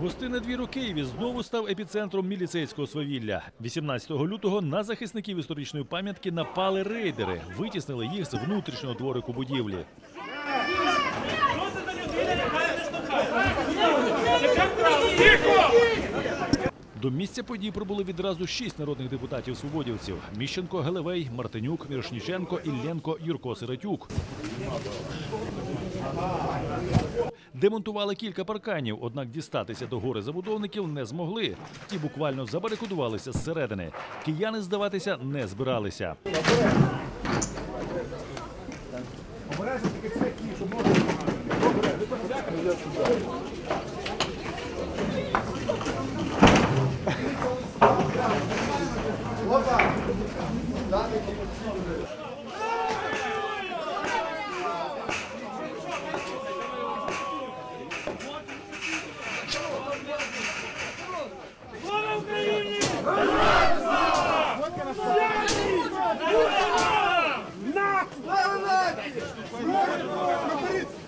Гостинний двір у Києві знову став епіцентром міліцейського свавілля. 18 лютого на захисників історичної пам'ятки напали рейдери, витіснили їх з внутрішнього дворику будівлі. До місця подій прибули відразу шість народних депутатів свободівців: Міщенко, Гелевей, Мартинюк, Мірошніченко, Ілленко, Юрко Сиротюк. Демонтували кілька парканів, однак дістатися до гори забудовників не змогли. Ті буквально забарикодувалися зсередини. Кияни здаватися не збиралися.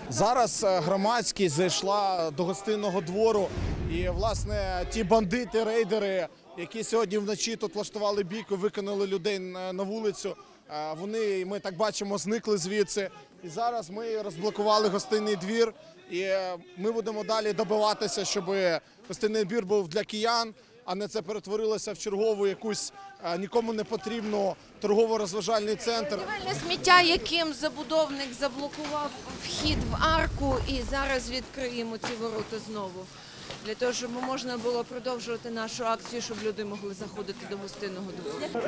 Зараз е, громадськість зайшла до гостинного двору, і власне ті бандити, рейдери, які сьогодні вночі тут влаштували бійку, виконали людей на на вулицю. Вони ми так бачимо, зникли звідси. І зараз ми розблокували гостинний двір, і е, ми будемо далі добиватися, щоб гостинний двір був для киян, а не це перетворилося в чергову якусь е, нікому не потрібну торгово-розважальний центр. Сміття, яким забудовник заблокував вхід в арку, і зараз відкриємо ці ворота знову. Для того, щоб можна було продовжувати нашу акцію, щоб люди могли заходити до гостинного двору.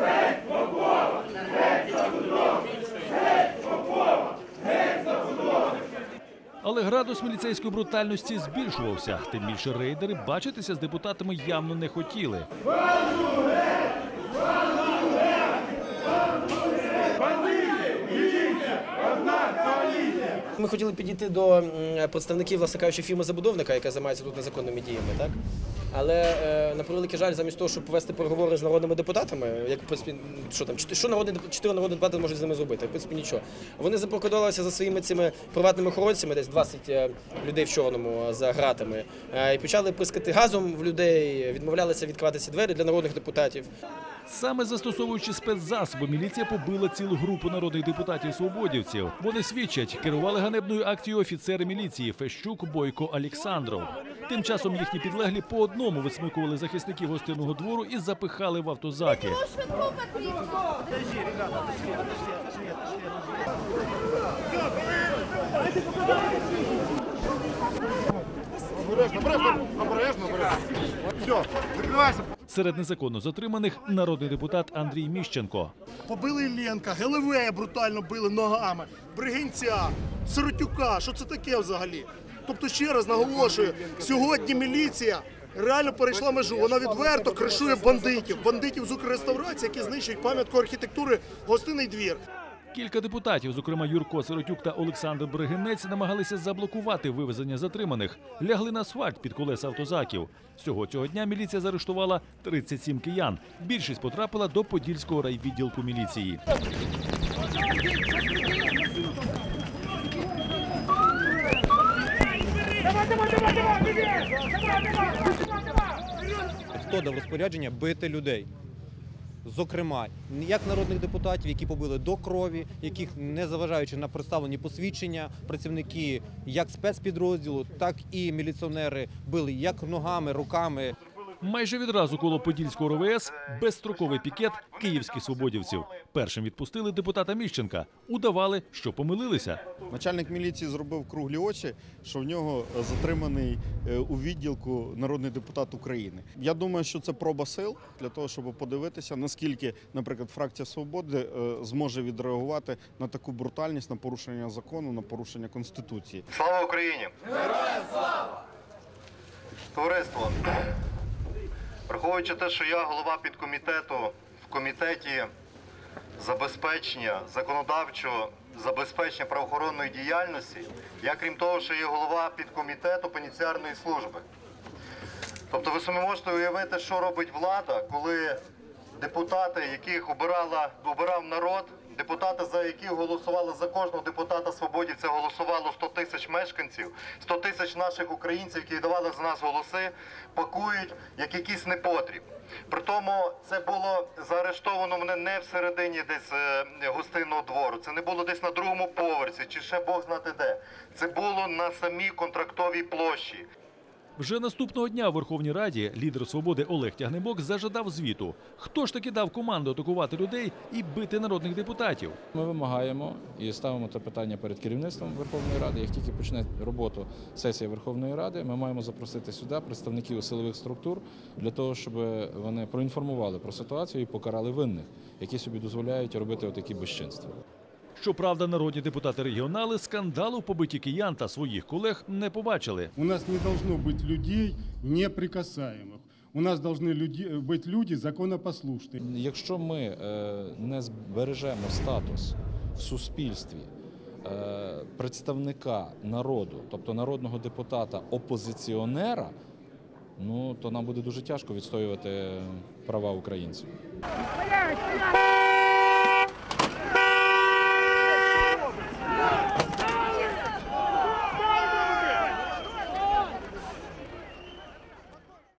Але градус міліцейської брутальності збільшувався. Тим більше рейдери бачитися з депутатами явно не хотіли. Ми хотіли підійти до представників, власне кажучи, фірми забудовника, яка займається тут незаконними діями, так? Але е, на превеликий жаль, замість того, щоб повести переговори з народними депутатами, як принципі, що там, що народні чотири народні депутати можуть з ними зробити? В принципі, нічого. Вони запрокодувалися за своїми цими приватними охоронцями, десь 20 е, людей в чорному е, за гратами, і почали прискати газом в людей, відмовлялися відкриватися двері для народних депутатів. Саме застосовуючи спецзасоби, міліція побила цілу групу народних депутатів свободівців. Вони свідчать, керували ганебною акцією офіцери міліції Фещук, Бойко, Олександров. Тим часом їхні підлеглі по одному висмикували захисників гостинного двору і запихали в автозаки. Обережно, обережно, обережно. Все, закривайся. Серед незаконно затриманих народний депутат Андрій Міщенко. Побили Ілленка, Гелевея брутально били ногами, Бригинця, Сиротюка. Що це таке взагалі? Тобто, ще раз наголошую, сьогодні міліція реально перейшла межу. Вона відверто кришує бандитів, бандитів з Укрреставрації, які знищують пам'ятку архітектури гостинний двір. Кілька депутатів, зокрема Юрко Сиротюк та Олександр Бригинець, намагалися заблокувати вивезення затриманих. Лягли на асфальт під колеса автозаків. Всього цього дня міліція заарештувала 37 киян. Більшість потрапила до Подільського райвідділку міліції. хто дав розпорядження бити людей. Зокрема, як народних депутатів, які побили до крові, яких не заважаючи на представлені посвідчення, працівники як спецпідрозділу, так і міліціонери били як ногами, руками. Майже відразу коло Подільського РВС безстроковий пікет київських свободівців. Першим відпустили депутата Міщенка. Удавали, що помилилися. Начальник міліції зробив круглі очі, що в нього затриманий е, у відділку народний депутат України. Я думаю, що це проба сил для того, щоб подивитися, наскільки, наприклад, фракція свободи е, зможе відреагувати на таку брутальність, на порушення закону, на порушення конституції. Слава Україні! Героям слава! Товариство, враховуючи те, що я голова підкомітету в комітеті забезпечення законодавчого забезпечення правоохоронної діяльності, я крім того, що є голова підкомітету пеніціарної служби. Тобто ви самі можете уявити, що робить влада, коли депутати, яких обирала, обирав народ, депутати, за які голосували за кожного депутата свободівця, голосувало 100 тисяч мешканців, 100 тисяч наших українців, які давали за нас голоси, пакують як якийсь непотріб. При тому це було заарештовано мене не всередині десь е, гостинного двору. Це не було десь на другому поверсі, чи ще Бог знати де. Це було на самій контрактовій площі. Вже наступного дня в Верховній Раді лідер свободи Олег Тягнебок зажадав звіту. Хто ж таки дав команду атакувати людей і бити народних депутатів? Ми вимагаємо і ставимо це питання перед керівництвом Верховної Ради. Як тільки почне роботу сесія Верховної Ради, ми маємо запросити сюди представників силових структур для того, щоб вони проінформували про ситуацію і покарали винних, які собі дозволяють робити отакі безчинства. Щоправда, народні депутати-регіонали скандалу в побитті киян та своїх колег не побачили. У нас не должно быть людей неприкасаемых. У нас должны люди, быть люди законопослушные. Якщо ми е, не збережемо статус в суспільстві е, представника народу, тобто народного депутата опозиціонера, ну то нам буде дуже тяжко відстоювати права українців. Стоять! Стоять!